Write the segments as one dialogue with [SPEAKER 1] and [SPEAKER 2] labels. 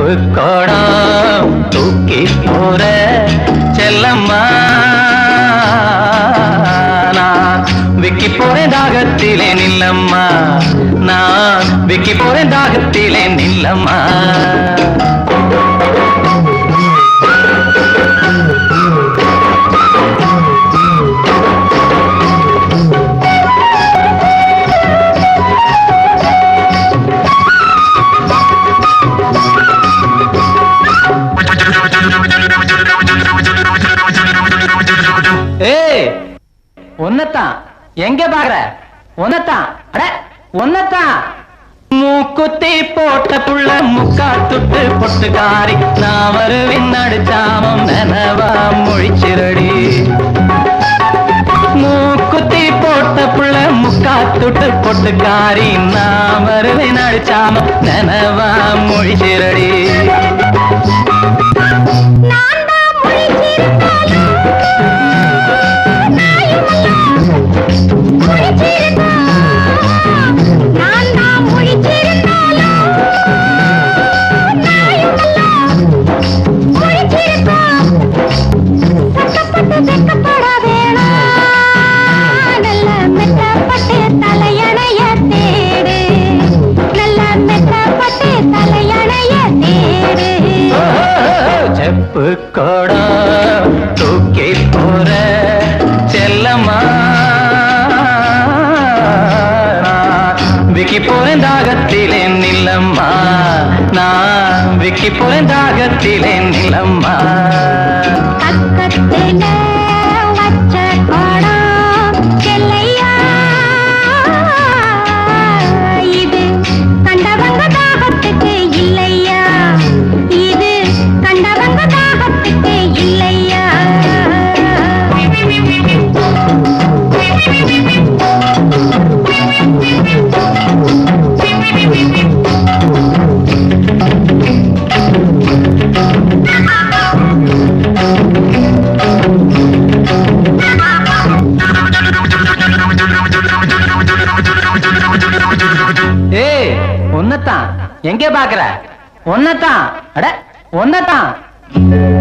[SPEAKER 1] செப்பு கோடம் தூக்கி போற செல்லம்மா. நான் விக்கி போறேன் தாகத்திலே நில்லம்மா. நான் விக்கி போறேன் தாகத்திலே நில்லம்மா. ஏய் ஒன்னத்தான். எங்க பாக்குற? ஒன்னத்தான். அட ஒன்னத்தான். மூக்குத்தி போட்ட புள்ள முக்கா துட்டு பொட்டுக்காரி. நான் வருவின் அடிச்சாமம் நனவா மொழிச்சிரடி. மூக்குத்தி போட்ட புள்ள முக்கா துட்டு பொட்டுக்காரி. நான் வருவின் அடிச்சாமம் நனவா மொழிச்சிரடி.
[SPEAKER 2] நிலம்மா. நான்
[SPEAKER 1] விக்கி போறேன் தாகத்திலே நில்லம்மா எங்க பாக்குற ஒன்னதான் அட ஒன்னதான்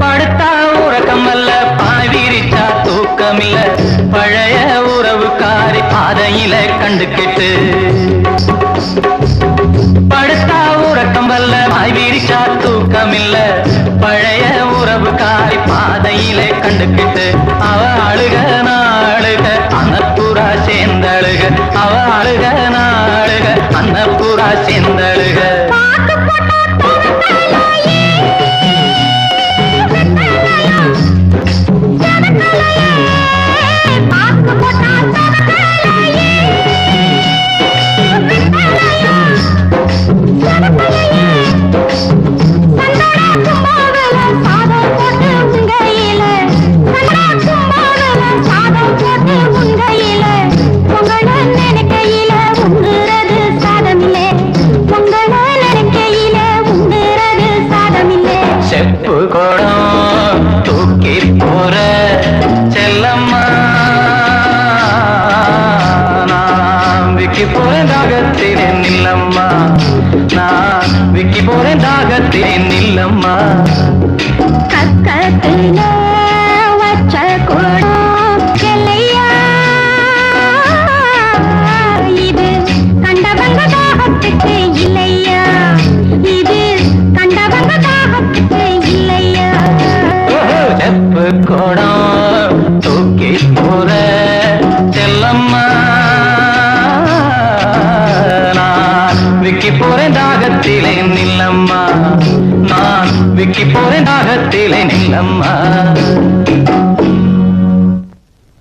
[SPEAKER 1] படுத்தா உறக்கம் அல்ல பாவிரிச்சா தூக்கம் இல்ல பழைய உறவுக்காரி பாதையில கண்டுக்கிட்டு படுத்தா உறக்கம் அல்ல பாவிரிச்சா தூக்கம் இல்ல பழைய உறவுக்காரி பாதையில கண்டுக்கிட்டு அவ அழுக நாளுக அன்னப்புறா சேர்ந்தழுக. அவ அழுக நாளுக அன்னப்புறா சேர்ந்தழுக.
[SPEAKER 2] தாகத்துக்கு இல்லையா?
[SPEAKER 1] ஓஹோ, செப்பு குடம் தூக்கி போற செல்லம்மா. நான் விக்கி போறேன் தாகத்திலே நில்லம்மா. விக்கி போறேன் தாகத்திலே நில்லம்மா.